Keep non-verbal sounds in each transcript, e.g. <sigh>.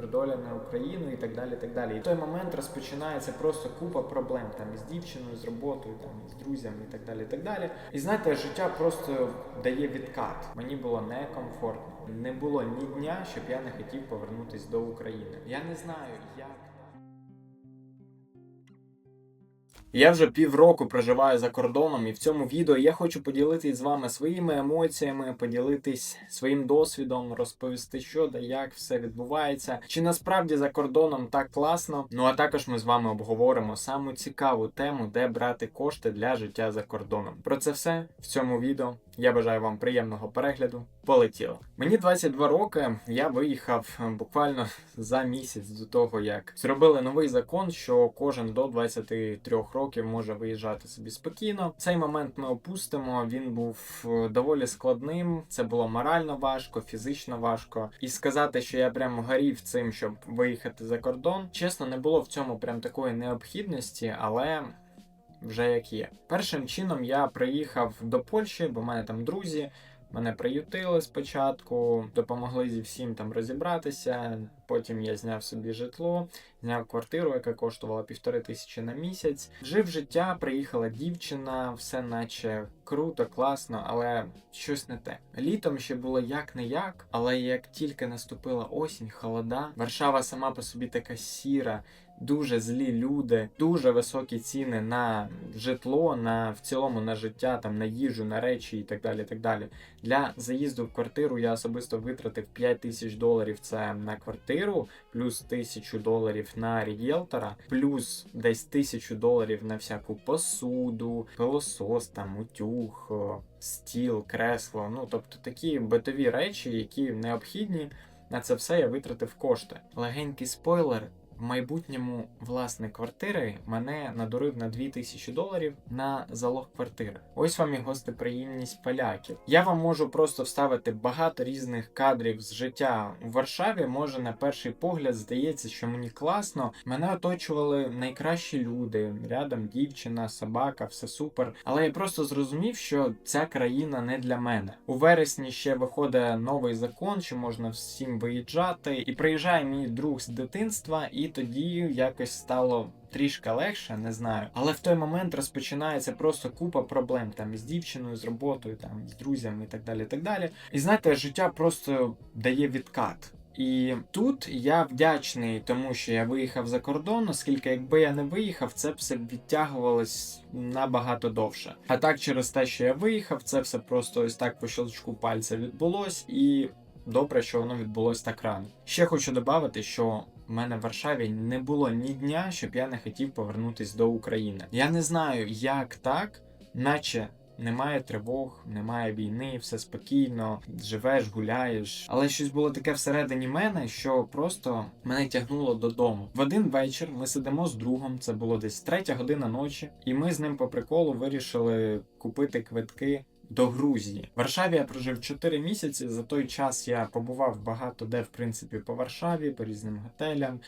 розпердоляне Україну і так далі. так далі. І в той момент розпочинається просто купа проблем там із дівчиною, з роботою, там із друзями і так далі. так далі. І знаєте, життя просто дає відкат. Мені було некомфортно. Не було ні дня, щоб я не хотів повернутися до України. Я не знаю, як. Я вже півроку проживаю за кордоном, і в цьому відео я хочу поділитись з вами своїми емоціями, поділитись своїм досвідом, розповісти, що да як все відбувається. Чи насправді за кордоном так класно? Ну а також ми з вами обговоримо саму цікаву тему, де брати кошти для життя за кордоном. Про це все в цьому відео. Я бажаю вам приємного перегляду. Полетіло. Мені 22 роки. Я виїхав е, буквально за місяць до того, як зробили новий закон, що кожен до 23 років може виїжджати собі спокійно. Цей момент ми опустимо. Він був е, доволі складним. Це було морально важко, фізично важко. І сказати, що я прям горів цим, щоб виїхати за кордон. Чесно, не було в цьому прям такої необхідності, але вже як є. Першим чином я приїхав до Польщі, бо в мене там друзі. Мене приютили спочатку, допомогли зі всім там розібратися. Потім я зняв собі житло, зняв квартиру, яка коштувала півтори тисячі на місяць. Жив життя, приїхала дівчина, все наче круто, класно, але щось не те. Літом ще було як не як, але як тільки наступила осінь, холода, Варшава сама по собі така сіра. Дуже злі люди, дуже високі ціни на житло, на в цілому на життя, там на їжу, на речі і так далі. так далі. Для заїзду в квартиру я особисто витратив 5 тисяч доларів. Це на квартиру, плюс тисячу доларів на рієлтора, плюс десь тисячу доларів на всяку посуду, пилосос, там утюг, стіл, кресло. Ну тобто такі битові речі, які необхідні. На це все я витратив кошти. Легенький спойлер. В майбутньому власник квартири мене надурив на 2000 доларів на залог квартири. Ось вам і гостеприємність поляків. Я вам можу просто вставити багато різних кадрів з життя у Варшаві. Може, на перший погляд здається, що мені класно. Мене оточували найкращі люди. Рядом дівчина, собака, все супер. Але я просто зрозумів, що ця країна не для мене. У вересні ще виходить новий закон, що можна всім виїжджати. І приїжджає мій друг з дитинства, і тоді якось стало. Трішки легше, не знаю. Але в той момент розпочинається просто купа проблем там із дівчиною, з роботою, там з друзями і так далі. так далі. І знаєте, життя просто дає відкат. І тут я вдячний тому, що я виїхав за кордон, оскільки якби я не виїхав, це все відтягувалось набагато довше. А так, через те, що я виїхав, це все просто ось так по щелчку пальця відбулось, і добре, що воно відбулось так рано. Ще хочу додати, що в мене в Варшаві не було ні дня, щоб я не хотів повернутись до України. Я не знаю, як так, наче. Немає тривог, немає війни, все спокійно, живеш, гуляєш. Але щось було таке всередині мене, що просто мене тягнуло додому. В один вечір ми сидимо з другом, це було десь третя година ночі, і ми з ним по приколу вирішили купити квитки. До Грузії в Варшаві я прожив 4 місяці. За той час я побував багато де, в принципі, по Варшаві, по різним готелям,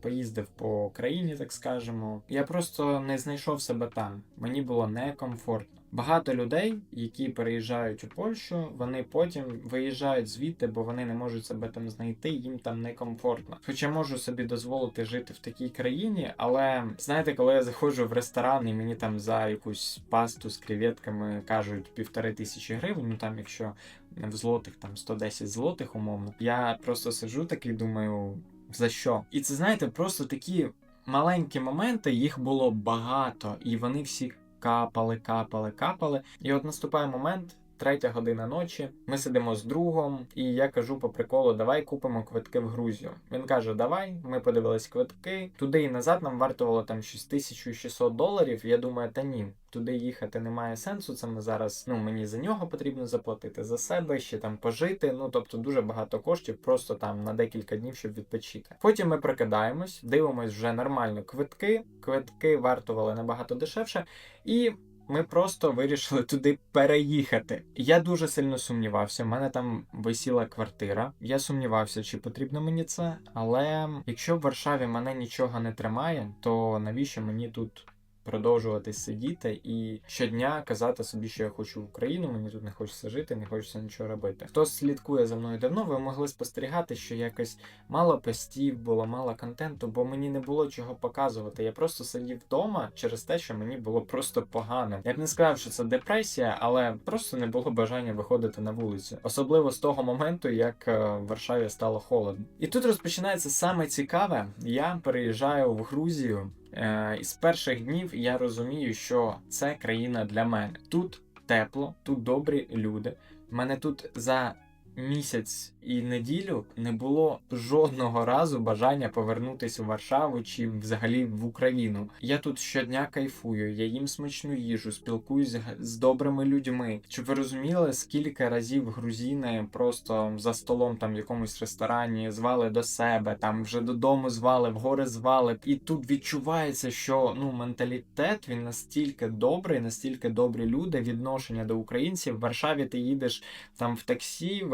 поїздив по країні, так скажемо. Я просто не знайшов себе там. Мені було некомфортно. Багато людей, які переїжджають у Польщу, вони потім виїжджають звідти, бо вони не можуть себе там знайти, їм там некомфортно. Хоча можу собі дозволити жити в такій країні, але знаєте, коли я заходжу в ресторан і мені там за якусь пасту з креветками кажуть півтори тисячі гривень, ну там якщо в злотих там 110 злотих умовно, я просто сиджу такий, думаю, за що? І це знаєте, просто такі маленькі моменти, їх було багато, і вони всі капали, капали, капали. І от наступає момент. Третя година ночі, ми сидимо з другом, і я кажу по приколу: давай купимо квитки в Грузію. Він каже: Давай, ми подивились квитки. Туди і назад нам вартувало там щось 1600 доларів. Я думаю, та ні, туди їхати немає сенсу. Це ми зараз. Ну мені за нього потрібно заплатити за себе, ще там пожити. Ну тобто дуже багато коштів, просто там на декілька днів, щоб відпочити. Потім ми прокидаємось, дивимось вже нормально квитки. Квитки вартували набагато дешевше і. Ми просто вирішили туди переїхати. Я дуже сильно сумнівався. У мене там висіла квартира. Я сумнівався, чи потрібно мені це. Але якщо в Варшаві мене нічого не тримає, то навіщо мені тут продовжувати сидіти і щодня казати собі, що я хочу в Україну, мені тут не хочеться жити, не хочеться нічого робити. Хто слідкує за мною давно, ви могли спостерігати, що якось мало постів було, мало контенту, бо мені не було чого показувати. Я просто сидів вдома через те, що мені було просто погано. Я б не сказав, що це депресія, але просто не було бажання виходити на вулицю, особливо з того моменту, як е, в Варшаві стало холодно. І тут розпочинається саме цікаве. Я переїжджаю в Грузію. Е, і з перших днів я розумію, що це країна для мене. Тут тепло, тут добрі люди. Мене тут за місяць і неділю не було жодного разу бажання повернутися у Варшаву чи взагалі в Україну. Я тут щодня кайфую, я їм смачну їжу, спілкуюсь з добрими людьми. Щоб ви розуміли, скільки разів грузини просто за столом там в якомусь ресторані звали до себе, там вже додому звали, в гори звали. І тут відчувається, що ну менталітет він настільки добрий, настільки добрі люди, відношення до українців. В Варшаві ти їдеш там в таксі,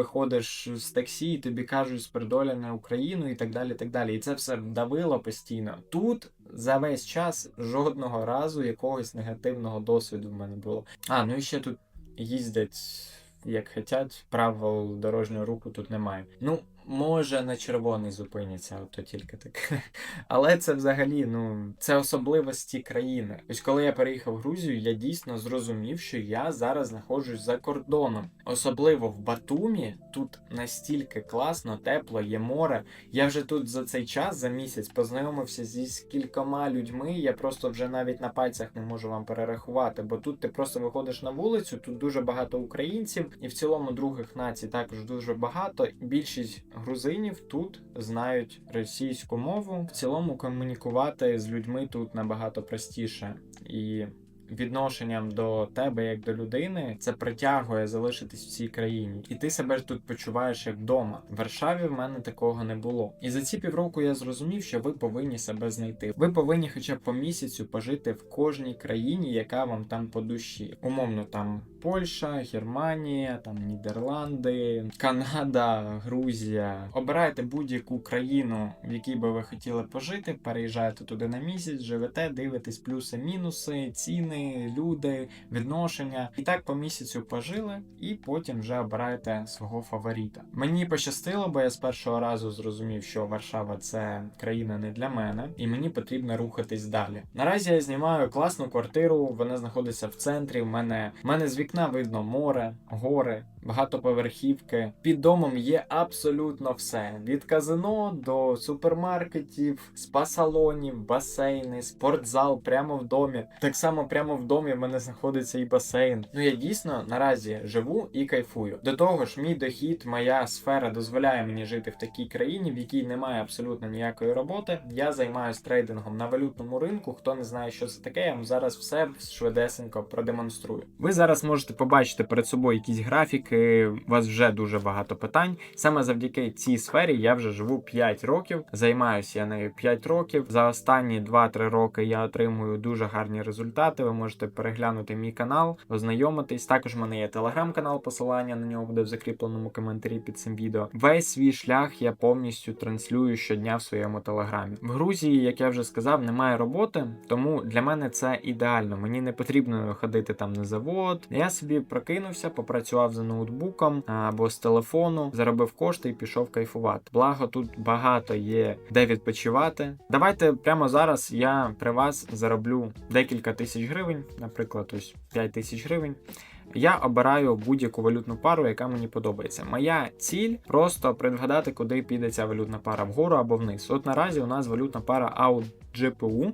з таксі, і тобі кажуть спердоля на Україну і так далі. І так далі. І це все давило постійно. Тут за весь час жодного разу якогось негативного досвіду в мене було. А, ну і ще тут їздять як хотять, правил дорожнього руху тут немає. Ну, може на червоний зупиняться, от то тільки так. <laughs> Але це взагалі, ну, це особливості країни. Ось коли я переїхав в Грузію, я дійсно зрозумів, що я зараз знаходжусь за кордоном. Особливо в Батумі, тут настільки класно, тепло, є море. Я вже тут за цей час, за місяць, познайомився зі скількома людьми. Я просто вже навіть на пальцях не можу вам перерахувати, бо тут ти просто виходиш на вулицю, тут дуже багато українців, і в цілому других націй також дуже багато. Більшість грузинів тут знають російську мову. В цілому комунікувати з людьми тут набагато простіше і. Відношенням до тебе як до людини це притягує залишитись в цій країні, і ти себе тут почуваєш як вдома. В Варшаві в мене такого не було. І за ці півроку я зрозумів, що ви повинні себе знайти. Ви повинні, хоча б по місяцю, пожити в кожній країні, яка вам там по душі. Умовно, там Польща, Германія, там Нідерланди, Канада, Грузія. Обирайте будь-яку країну, в якій би ви хотіли пожити. Переїжджаєте туди на місяць, живете, дивитесь плюси, мінуси, ціни, люди, відношення. І так по місяцю пожили, і потім вже обираєте свого фаворита. Мені пощастило, бо я з першого разу зрозумів, що Варшава це країна не для мене, і мені потрібно рухатись далі. Наразі я знімаю класну квартиру. Вона знаходиться в центрі. В мене в мене з вікна видно море, гори. Багатоповерхівки під домом є абсолютно все: від казино до супермаркетів, спа-салонів, басейни, спортзал прямо в домі. Так само прямо в домі в мене знаходиться і басейн. Ну я дійсно наразі живу і кайфую. До того ж, мій дохід, моя сфера дозволяє мені жити в такій країні, в якій немає абсолютно ніякої роботи. Я займаюся трейдингом на валютному ринку. Хто не знає, що це таке, я вам зараз все швидесенько продемонструю. Ви зараз можете побачити перед собою якісь графіки. У вас вже дуже багато питань. Саме завдяки цій сфері я вже живу 5 років. Займаюся я нею 5 років. За останні 2-3 роки я отримую дуже гарні результати. Ви можете переглянути мій канал, ознайомитись. Також в мене є телеграм-канал, посилання на нього буде в закріпленому коментарі під цим відео. Весь свій шлях я повністю транслюю щодня в своєму телеграмі. В Грузії, як я вже сказав, немає роботи, тому для мене це ідеально. Мені не потрібно ходити там на завод. Я собі прокинувся, попрацював за ноутбуком або з телефону, заробив кошти і пішов кайфувати. Благо тут багато є де відпочивати. Давайте прямо зараз я при вас зароблю декілька тисяч гривень, наприклад, ось 5 тисяч гривень. Я обираю будь-яку валютну пару, яка мені подобається. Моя ціль просто предвгадати, куди піде ця валютна пара вгору або вниз. От наразі у нас валютна пара AUD GPU,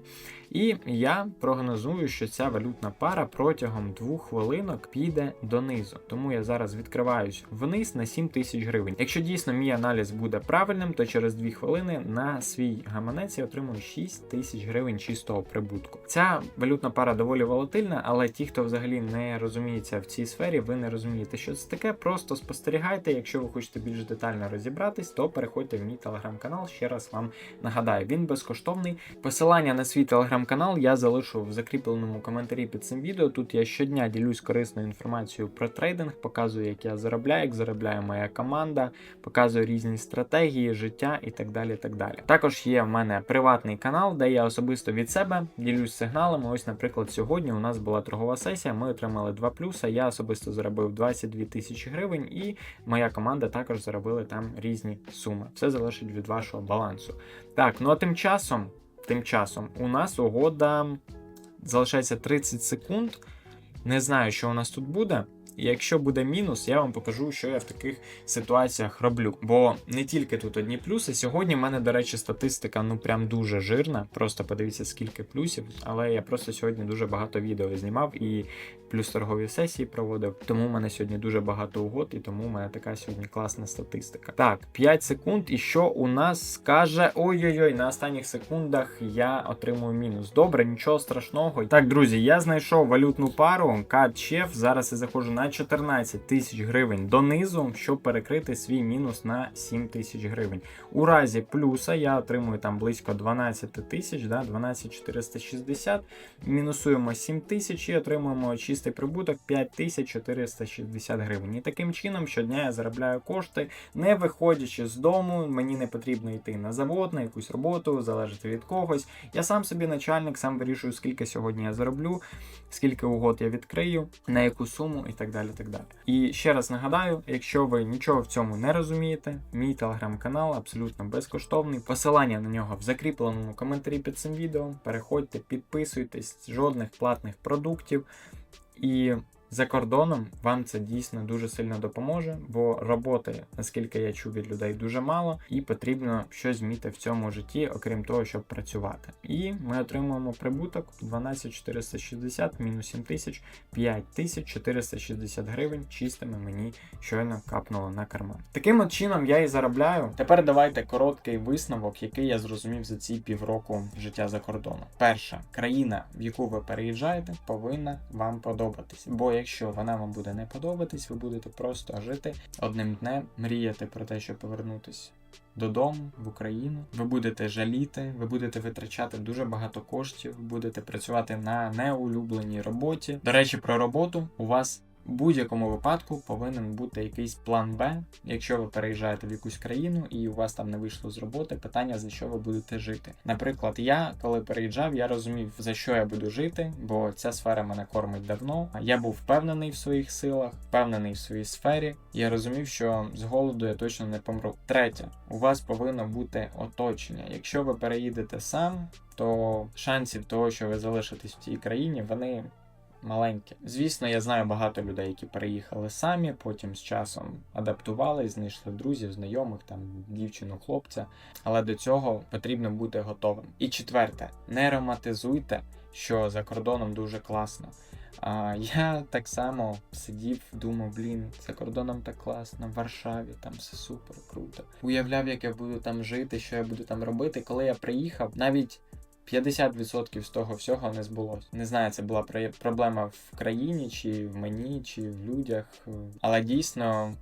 і я прогнозую, що ця валютна пара протягом двох хвилинок піде донизу. Тому я зараз відкриваюсь вниз на 7 тисяч гривень. Якщо дійсно мій аналіз буде правильним, то через 2 хвилини на свій гаманець я отримую 6 тисяч гривень чистого прибутку. Ця валютна пара доволі волатильна, але ті, хто взагалі не розуміється в цій сфері, ви не розумієте, що це таке. Просто спостерігайте. Якщо ви хочете більш детально розібратись, то переходьте в мій телеграм-канал. Ще раз вам нагадаю, він безкоштовний. Посилання на свій телеграм-канал я залишу в закріпленому коментарі під цим відео. Тут я щодня ділюсь корисною інформацією про трейдинг, показую, як я заробляю, як заробляє моя команда, показую різні стратегії, життя і так далі. так далі. Також є в мене приватний канал, де я особисто від себе ділюсь сигналами. Ось, наприклад, сьогодні у нас була торгова сесія. Ми отримали 2 плюса. Я особисто заробив 22 тисячі гривень, і моя команда також заробили там різні суми. Все залежить від вашого балансу. Так, ну а тим часом, тим часом, у нас угода залишається 30 секунд. Не знаю, що у нас тут буде. І якщо буде мінус, я вам покажу, що я в таких ситуаціях роблю. Бо не тільки тут одні плюси. Сьогодні в мене, до речі, статистика ну прям дуже жирна. Просто подивіться, скільки плюсів. Але я просто сьогодні дуже багато відео знімав і плюс торгові сесії проводив. Тому в мене сьогодні дуже багато угод, і тому в мене така сьогодні класна статистика. Так, 5 секунд, і що у нас скаже. Ой-ой-ой, на останніх секундах я отримую мінус. Добре, нічого страшного. Так, друзі, я знайшов валютну пару CAD-CHEF. Зараз я заходжу на 14 тисяч гривень донизу, щоб перекрити свій мінус на 7 тисяч гривень. У разі плюса я отримую там близько 12 тисяч, да, 12 460. Мінусуємо 7 тисяч і отримуємо чистий прибуток 5460 гривень. І таким чином щодня я заробляю кошти, не виходячи з дому. Мені не потрібно йти на завод, на якусь роботу, залежати від когось. Я сам собі начальник, сам вирішую, скільки сьогодні я зароблю, скільки угод я відкрию, на яку суму і так далі. Так далі. І ще раз нагадаю, якщо ви нічого в цьому не розумієте, мій телеграм-канал абсолютно безкоштовний. Посилання на нього в закріпленому коментарі під цим відео. Переходьте, підписуйтесь, жодних платних продуктів. І за кордоном вам це дійсно дуже сильно допоможе, бо роботи, наскільки я чув від людей, дуже мало, і потрібно щось зміти в цьому житті, окрім того, щоб працювати. І ми отримуємо прибуток 12460 мінус 7 тисяч, 5460 гривень чистими мені щойно капнуло на карман. Таким от чином я і заробляю. Тепер давайте короткий висновок, який я зрозумів за ці півроку життя за кордоном. Перша країна, в яку ви переїжджаєте, повинна вам подобатись. Бо якщо вона вам буде не подобатись, ви будете просто жити одним днем, мріяти про те, щоб повернутися. Додому в Україну ви будете жаліти, ви будете витрачати дуже багато коштів, будете працювати на неулюбленій роботі. До речі, про роботу у вас в будь-якому випадку повинен бути якийсь план Б. Якщо ви переїжджаєте в якусь країну і у вас там не вийшло з роботи, питання за що ви будете жити. Наприклад, я коли переїжджав, я розумів за що я буду жити, бо ця сфера мене кормить давно. Я був впевнений в своїх силах, впевнений в своїй сфері. Я розумів, що з голоду я точно не помру. Третє, у вас повинно бути оточення. Якщо ви переїдете сам, то шансів того, що ви залишитесь в цій країні, вони маленьке. Звісно, я знаю багато людей, які переїхали самі, потім з часом адаптували, знайшли друзів, знайомих, там дівчину, хлопця. Але до цього потрібно бути готовим. І четверте, не романтизуйте, що за кордоном дуже класно. А я так само сидів, думав, блін, за кордоном так класно, в Варшаві там все супер круто. Уявляв, як я буду там жити, що я буду там робити. Коли я приїхав, навіть 50% з того всього не збулося. Не знаю, це була про- проблема в країні, чи в мені, чи в людях. Але дійсно.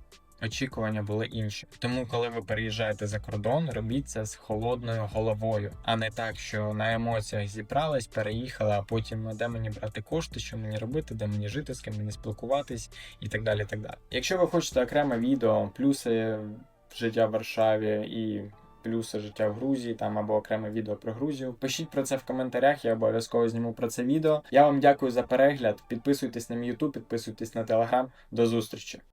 Очікування були інші. Тому, коли ви переїжджаєте за кордон, робіть це з холодною головою, а не так, що на емоціях зібрались, переїхали, а потім де мені брати кошти, що мені робити, де мені жити, з ким мені спілкуватись і так далі. так далі. Якщо ви хочете окреме відео, плюси життя в Варшаві і плюси життя в Грузії, там або окреме відео про Грузію. Пишіть про це в коментарях, я обов'язково зніму про це відео. Я вам дякую за перегляд. Підписуйтесь на мій YouTube, підписуйтесь на Telegram. До зустрічі!